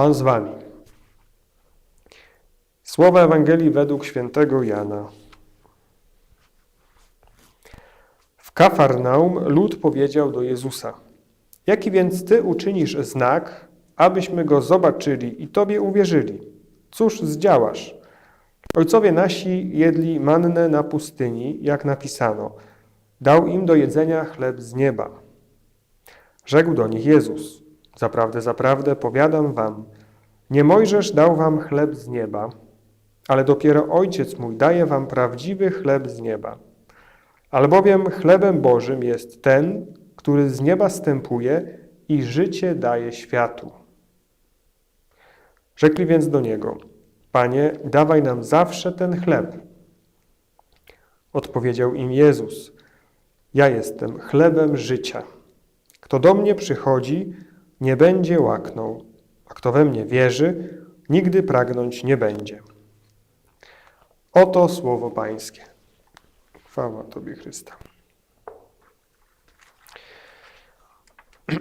Pan z wami. Słowa Ewangelii według świętego Jana. W Kafarnaum lud powiedział do Jezusa: Jaki więc ty uczynisz znak, abyśmy go zobaczyli i tobie uwierzyli? Cóż zdziałasz? Ojcowie nasi jedli mannę na pustyni, jak napisano. Dał im do jedzenia chleb z nieba. Rzekł do nich Jezus: Zaprawdę, zaprawdę, powiadam wam, nie Mojżesz dał wam chleb z nieba, ale dopiero Ojciec mój daje wam prawdziwy chleb z nieba. Albowiem chlebem Bożym jest ten, który z nieba stępuje i życie daje światu. Rzekli więc do niego: Panie, dawaj nam zawsze ten chleb. Odpowiedział im Jezus: Ja jestem chlebem życia. Kto do mnie przychodzi, nie będzie łaknął, a kto we mnie wierzy, nigdy pragnąć nie będzie. Oto słowo Pańskie. Chwała Tobie, Chrysta.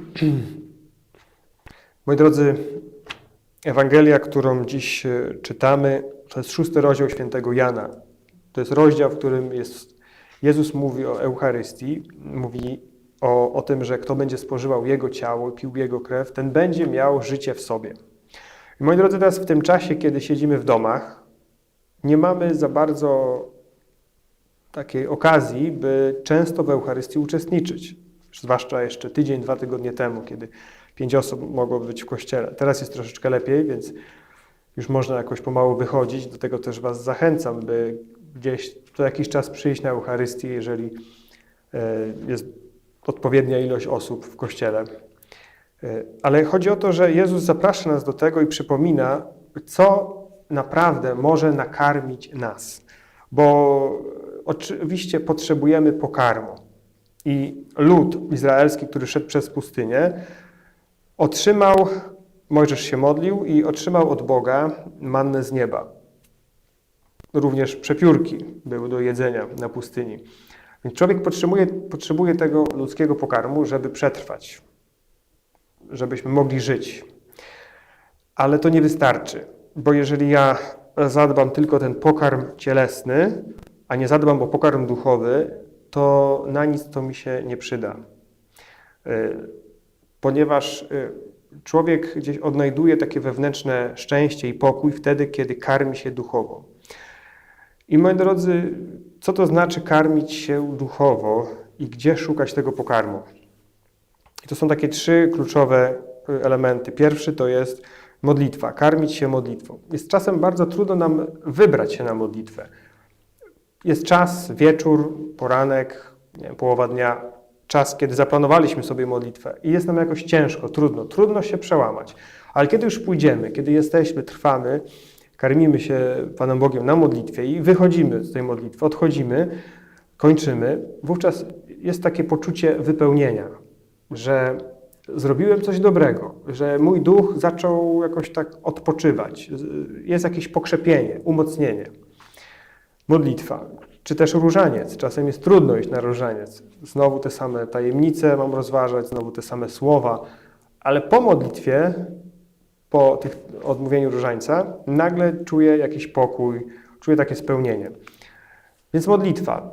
Moi drodzy, Ewangelia, którą dziś e, czytamy, to jest szósty rozdział świętego Jana. To jest rozdział, w którym jest, Jezus mówi o Eucharystii, mówi o, o tym, że kto będzie spożywał Jego ciało, pił Jego krew, ten będzie miał życie w sobie. I moi drodzy, teraz w tym czasie, kiedy siedzimy w domach, nie mamy za bardzo takiej okazji, by często w Eucharystii uczestniczyć. Zwłaszcza jeszcze tydzień, dwa tygodnie temu, kiedy pięć osób mogło być w kościele. Teraz jest troszeczkę lepiej, więc już można jakoś pomału wychodzić. Do tego też Was zachęcam, by gdzieś co jakiś czas przyjść na Eucharystię, jeżeli e, jest odpowiednia ilość osób w kościele. E, Ale chodzi o to, że Jezus zaprasza nas do tego i przypomina, co naprawdę może nakarmić nas. Bo oczywiście potrzebujemy pokarmu. I lud izraelski, który szedł przez pustynię, otrzymał, Mojżesz się modlił i otrzymał od Boga mannę z nieba. Również przepiórki były do jedzenia na pustyni. Więc człowiek potrzebuje, potrzebuje tego ludzkiego pokarmu, żeby przetrwać, żebyśmy mogli żyć. Ale to nie wystarczy, bo jeżeli ja zadbam tylko ten pokarm cielesny, a nie zadbam o pokarm duchowy, to na nic to mi się nie przyda. Ponieważ człowiek gdzieś odnajduje takie wewnętrzne szczęście i pokój wtedy, kiedy karmi się duchowo. I moi drodzy, co to znaczy karmić się duchowo i gdzie szukać tego pokarmu? I to są takie trzy kluczowe elementy. Pierwszy to jest modlitwa, karmić się modlitwą. Jest czasem bardzo trudno nam wybrać się na modlitwę. Jest czas, wieczór, poranek, wiem, połowa dnia, czas, kiedy zaplanowaliśmy sobie modlitwę i jest nam jakoś ciężko, trudno, trudno się przełamać. Ale kiedy już pójdziemy, kiedy jesteśmy, trwamy, karmimy się Panem Bogiem na modlitwie i wychodzimy z tej modlitwy, odchodzimy, kończymy, wówczas jest takie poczucie wypełnienia, że zrobiłem coś dobrego, że mój duch zaczął jakoś tak odpoczywać, jest jakieś pokrzepienie, umocnienie. Modlitwa, czy też różaniec. Czasem jest trudno iść na różaniec. Znowu te same tajemnice mam rozważać, znowu te same słowa, ale po modlitwie, po tych odmówieniu różańca, nagle czuję jakiś pokój, czuję takie spełnienie. Więc modlitwa,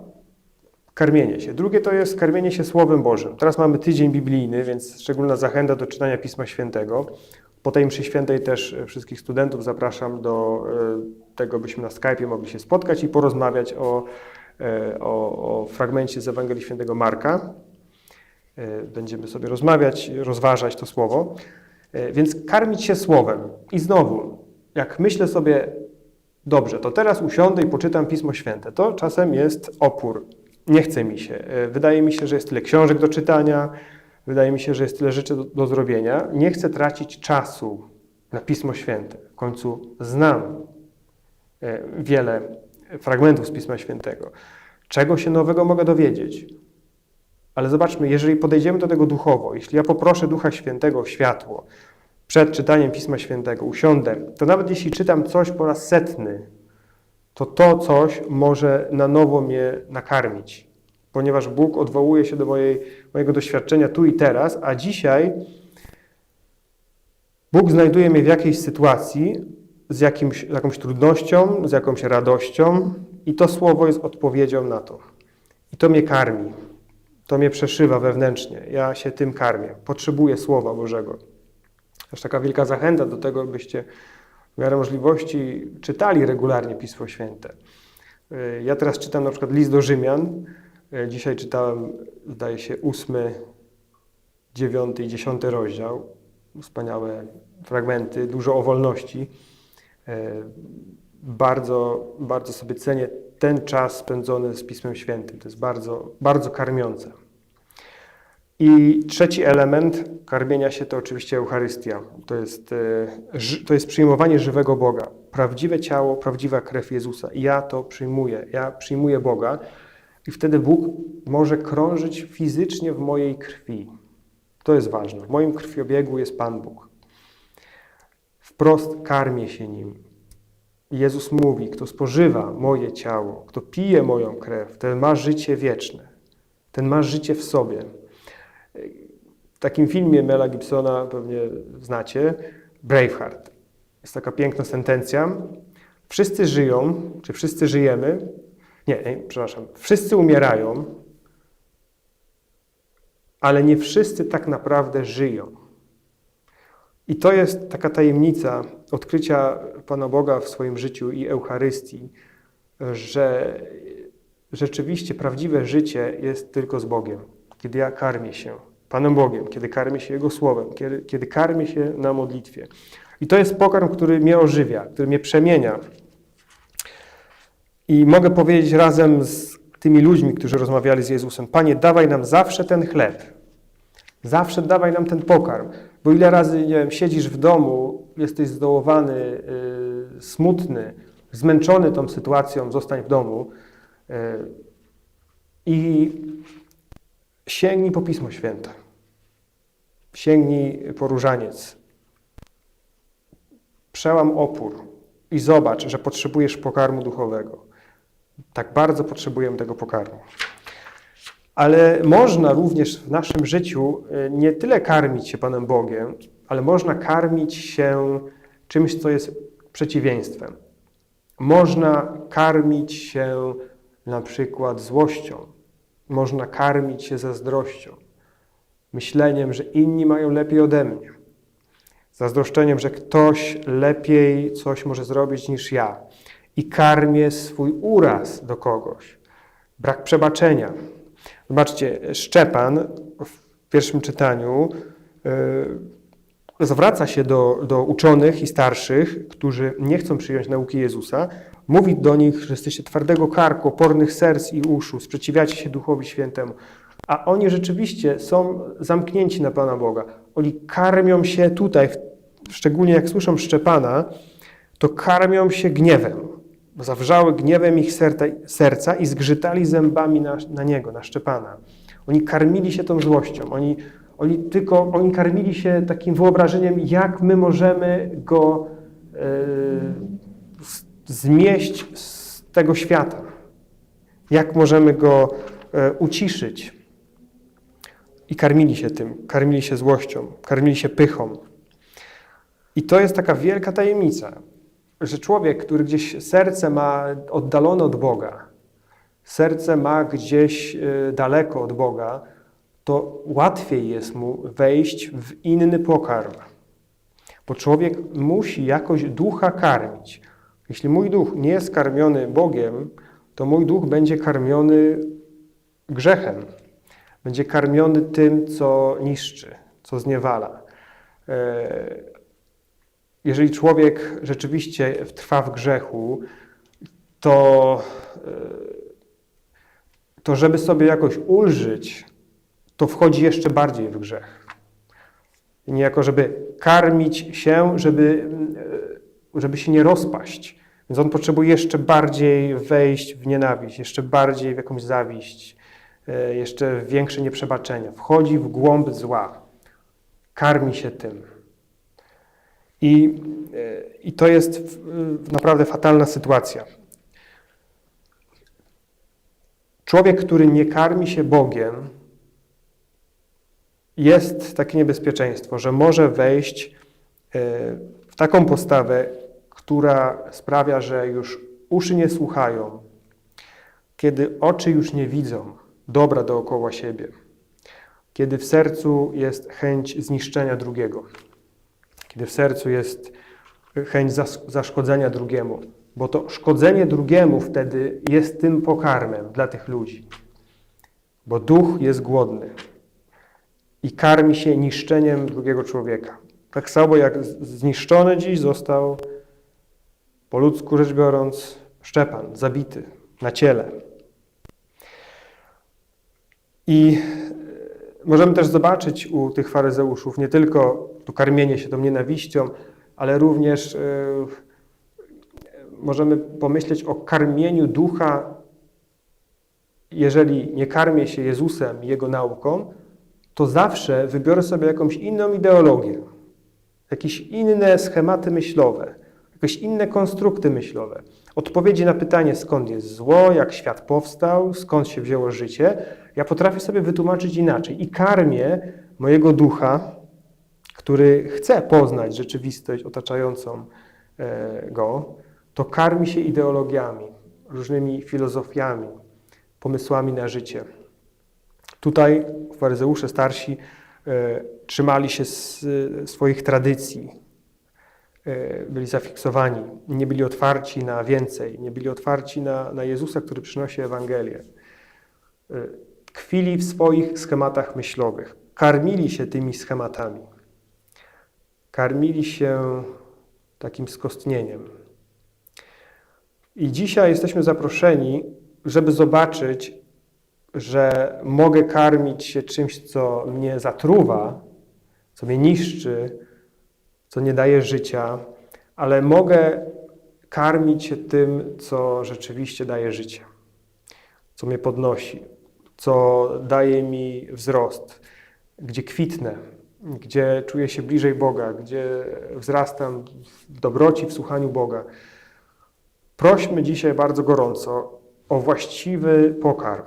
karmienie się. Drugie to jest karmienie się Słowem Bożym. Teraz mamy tydzień biblijny, więc szczególna zachęta do czytania Pisma Świętego. Po tej mszy świętej też wszystkich studentów zapraszam do tego, byśmy na Skype'ie mogli się spotkać i porozmawiać o, o, o fragmencie z Ewangelii Świętego Marka. Będziemy sobie rozmawiać, rozważać to słowo. Więc karmić się słowem. I znowu, jak myślę sobie, dobrze, to teraz usiądę i poczytam Pismo Święte, to czasem jest opór. Nie chce mi się. Wydaje mi się, że jest tyle książek do czytania, wydaje mi się, że jest tyle rzeczy do, do zrobienia. Nie chcę tracić czasu na Pismo Święte. W końcu znam wiele fragmentów z Pisma Świętego. Czego się nowego mogę dowiedzieć? Ale zobaczmy, jeżeli podejdziemy do tego duchowo, jeśli ja poproszę Ducha Świętego o światło przed czytaniem Pisma Świętego, usiądę, to nawet jeśli czytam coś po raz setny, to to coś może na nowo mnie nakarmić, ponieważ Bóg odwołuje się do mojej, mojego doświadczenia tu i teraz, a dzisiaj Bóg znajduje mnie w jakiejś sytuacji z, jakimś, z jakąś trudnością, z jakąś radością, i to słowo jest odpowiedzią na to. I to mnie karmi. To mnie przeszywa wewnętrznie. Ja się tym karmię. Potrzebuję Słowa Bożego. Aż taka wielka zachęta do tego, byście w miarę możliwości czytali regularnie Pismo Święte. Ja teraz czytam na przykład list do Rzymian. Dzisiaj czytałem, zdaje się, ósmy, dziewiąty i dziesiąty rozdział. Wspaniałe fragmenty, dużo o wolności. Bardzo, bardzo sobie cenię ten czas spędzony z Pismem Świętym. To jest bardzo, bardzo karmiące. I trzeci element karmienia się to oczywiście Eucharystia. To jest, e, to jest przyjmowanie żywego Boga. Prawdziwe ciało, prawdziwa krew Jezusa. Ja to przyjmuję. Ja przyjmuję Boga i wtedy Bóg może krążyć fizycznie w mojej krwi. To jest ważne. W moim krwiobiegu jest Pan Bóg. Wprost karmię się Nim. Jezus mówi, kto spożywa moje ciało, kto pije moją krew, ten ma życie wieczne. Ten ma życie w sobie. W takim filmie Mela Gibsona pewnie znacie, Braveheart. Jest taka piękna sentencja. Wszyscy żyją, czy wszyscy żyjemy, nie, nie, przepraszam, wszyscy umierają, ale nie wszyscy tak naprawdę żyją. I to jest taka tajemnica odkrycia Pana Boga w swoim życiu i Eucharystii, że rzeczywiście prawdziwe życie jest tylko z Bogiem, kiedy ja karmię się Panem Bogiem, kiedy karmię się Jego Słowem, kiedy, kiedy karmię się na modlitwie. I to jest pokarm, który mnie ożywia, który mnie przemienia. I mogę powiedzieć razem z tymi ludźmi, którzy rozmawiali z Jezusem, Panie, dawaj nam zawsze ten chleb, zawsze dawaj nam ten pokarm, bo ile razy, nie wiem, siedzisz w domu, jesteś zdołowany, yy, smutny, zmęczony tą sytuacją, zostań w domu yy, i sięgnij po Pismo Święte. Sięgnij po różaniec. Przełam opór i zobacz, że potrzebujesz pokarmu duchowego. Tak bardzo potrzebujemy tego pokarmu. Ale można również w naszym życiu y, nie tyle karmić się Panem Bogiem, ale można karmić się czymś, co jest przeciwieństwem. Można karmić się na przykład złością. Można karmić się zazdrością. Myśleniem, że inni mają lepiej ode mnie. Zazdroszczeniem, że ktoś lepiej coś może zrobić niż ja. I karmię swój uraz do kogoś. Brak przebaczenia, Zobaczcie, Szczepan w pierwszym czytaniu yy, zwraca się do, do uczonych i starszych, którzy nie chcą przyjąć nauki Jezusa. Mówi do nich, że jesteście twardego karku, opornych serc i uszu, sprzeciwiacie się Duchowi Świętemu. A oni rzeczywiście są zamknięci na Pana Boga. Oni karmią się tutaj, szczególnie jak słyszą Szczepana, to karmią się gniewem zawrzały gniewem ich serca i zgrzytali zębami na, na niego, na Szczepana. Oni karmili się tą złością. Oni, oni tylko, oni karmili się takim wyobrażeniem, jak my możemy go e, zmieść z tego świata. Jak możemy go e, uciszyć. I karmili się tym, karmili się złością, karmili się pychą. I to jest taka wielka tajemnica że człowiek, który gdzieś serce ma oddalone od Boga, serce ma gdzieś e, daleko od Boga, to łatwiej jest mu wejść w inny pokarm. Bo człowiek musi jakoś ducha karmić. Jeśli mój duch nie jest karmiony Bogiem, to mój duch będzie karmiony grzechem. Będzie karmiony tym, co niszczy, co zniewala. Jeżeli człowiek rzeczywiście trwa w grzechu, to, e, to żeby sobie jakoś ulżyć, to wchodzi jeszcze bardziej w grzech. Niejako, żeby karmić się, żeby, e, żeby się nie rozpaść. Więc on potrzebuje jeszcze bardziej wejść w nienawiść, jeszcze bardziej w jakąś zawiść, e, jeszcze większe nieprzebaczenie. Wchodzi w głąb zła. Karmi się tym. I, i to jest naprawdę fatalna sytuacja. Człowiek, który nie karmi się Bogiem, jest takie niebezpieczeństwo, że może wejść w taką postawę, która sprawia, że już uszy nie słuchają, kiedy oczy już nie widzą dobra dookoła siebie, kiedy w sercu jest chęć zniszczenia drugiego, kiedy w sercu jest chęć zas- zaszkodzenia drugiemu, bo to szkodzenie drugiemu wtedy jest tym pokarmem dla tych ludzi, bo duch jest głodny i karmi się niszczeniem drugiego człowieka. Tak samo jak zniszczony dziś został, po ludzku rzecz biorąc, Szczepan, zabity na ciele. I możemy też zobaczyć u tych faryzeuszów nie tylko to karmienie się tą nienawiścią, ale również e, możemy pomyśleć o karmieniu ducha, jeżeli nie karmię się Jezusem i Jego nauką, to zawsze wybiorę sobie jakąś inną ideologię, jakieś inne schematy myślowe, jakieś inne konstrukty myślowe. Odpowiedzi na pytanie, skąd jest zło, jak świat powstał, skąd się wzięło życie, ja potrafię sobie wytłumaczyć inaczej i karmię mojego ducha, który chce poznać rzeczywistość otaczającą e, go, to karmi się ideologiami, różnymi filozofiami, pomysłami na życie. Tutaj faryzeusze starsi e, trzymali się swoich tradycji, e, byli zafiksowani, nie byli otwarci na więcej, nie byli otwarci na, na Jezusa, który przynosi Ewangelię. Tkwili w swoich schematach myślowych, karmili się tymi schematami, karmili się takim skostnieniem. I dzisiaj jesteśmy zaproszeni, żeby zobaczyć, że mogę karmić się czymś, co mnie zatruwa, co mnie niszczy, co nie daje życia, ale mogę karmić się tym, co rzeczywiście daje życie, co mnie podnosi, co daje mi wzrost, gdzie kwitnę, gdzie czuję się bliżej Boga, gdzie wzrastam w dobroci, w słuchaniu Boga. Prośmy dzisiaj bardzo gorąco o właściwy pokarm.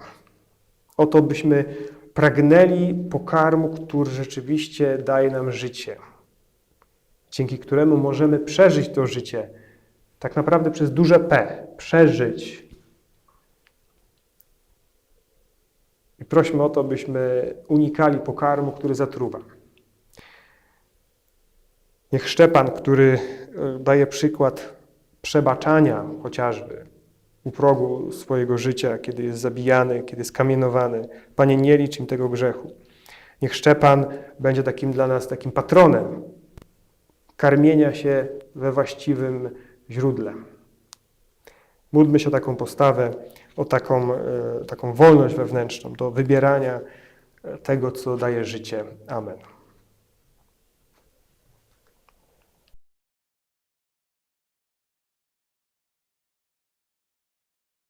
O to, byśmy pragnęli pokarmu, który rzeczywiście daje nam życie, dzięki któremu możemy przeżyć to życie, tak naprawdę przez duże P, przeżyć. I prośmy o to, byśmy unikali pokarmu, który zatruwa. Niech Szczepan, który e, daje przykład przebaczania chociażby u progu swojego życia, kiedy jest zabijany, kiedy jest kamienowany, Panie, nie licz im tego grzechu. Niech Szczepan będzie takim dla nas takim patronem karmienia się we właściwym źródle. Módlmy się o taką postawę, o taką, e, taką wolność wewnętrzną do wybierania tego, co daje życie. Amen.